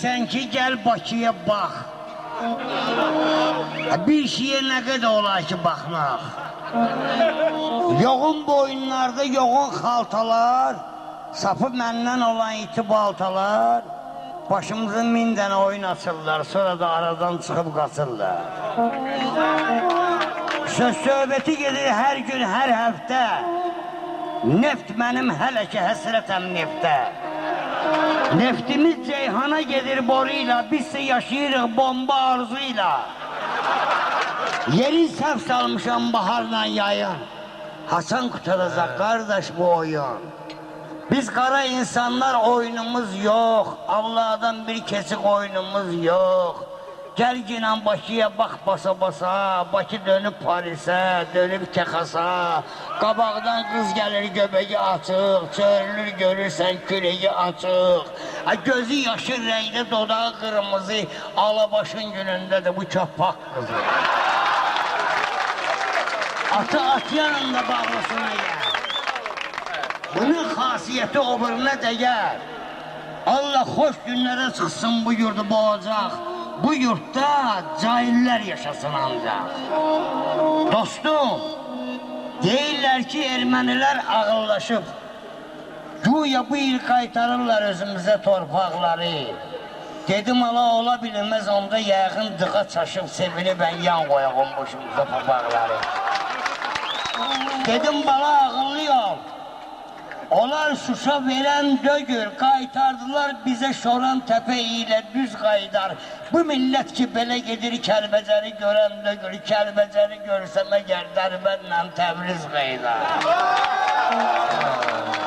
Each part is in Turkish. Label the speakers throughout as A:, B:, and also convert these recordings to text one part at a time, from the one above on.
A: deyirsən ki, gəl Bakıya bax. Bir şeyə nə qədər olar ki, baxmaq. Yoğun boyunlarda yoğun xaltalar, sapı məndən olan iti baltalar, başımızın min dənə oyun açırlar, sonra da aradan çıxıb qaçırlar. Söz söhbəti gedir hər gün, hər həftə. Neft mənim hələ ki həsrətəm neftə. Neftimiz Ceyhana gedir boruyla, biz ise yaşayırıq bomba arzuyla. Yeri səhv salmışam baharla yayın. Hasan kurtaracak kardeş bu oyun. Biz kara insanlar oyunumuz yok. Allah'dan bir kesik oyunumuz yok. Gel ginan Bakıya bak basa basa, Bakı dönüp Paris'e, dönüp Texas'a. Qabaqdan kız gelir göbeği açık, çörülür görürsen küreği açık. Ha, gözü yaşıl renkli, dodağı kırmızı, alabaşın gününde de bu çapak kızı. Atı at yanında bağlasın yer. Bunun xasiyyəti o birinə dəyər. Allah xoş günlərə çıxsın bu yurdu boğacaq. Bu yurtda cahillər yaşasın ancaq. Dostum, deyirlər ki, ermənilər ağıllaşıb. Güya bu il qaytarırlar özümüzə torpaqları. Dedim ala ola onda yəqin dığa çaşıb sevilib ən yan qoyağım başımıza papaqları. Dedim bala ağıllı ol. Onlar Şuşa veren dögür, kaytardılar bize şoran tepe ile düz kaydar. Bu millet ki bele gelir kelbeceri gören dögür, kelbeceri görseme gerder benle Tebriz kaydar.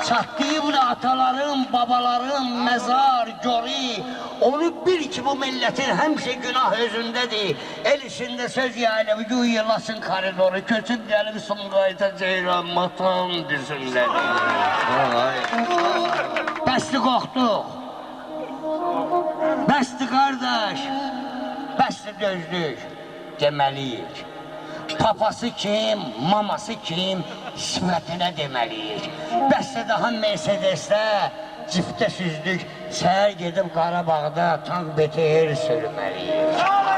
A: Çattığı bu da ataların, babaların mezar, gori. Onu bil ki bu milletin hemşe günah özündedir. El işinde söz yayla vücuhu yılasın koridoru. Köçüp gelip Sumgayta Ceyran matan düzündedir. Bəsli qorxduq. Bəsli qardaş. Bəsli dözdük. Deməliyik. Papası kim, maması kim, sifətinə deməliyik. Bəsli daha Mercedesdə ciftə süzdük. Səhər gedib Qarabağda tank BTR sürməliyik.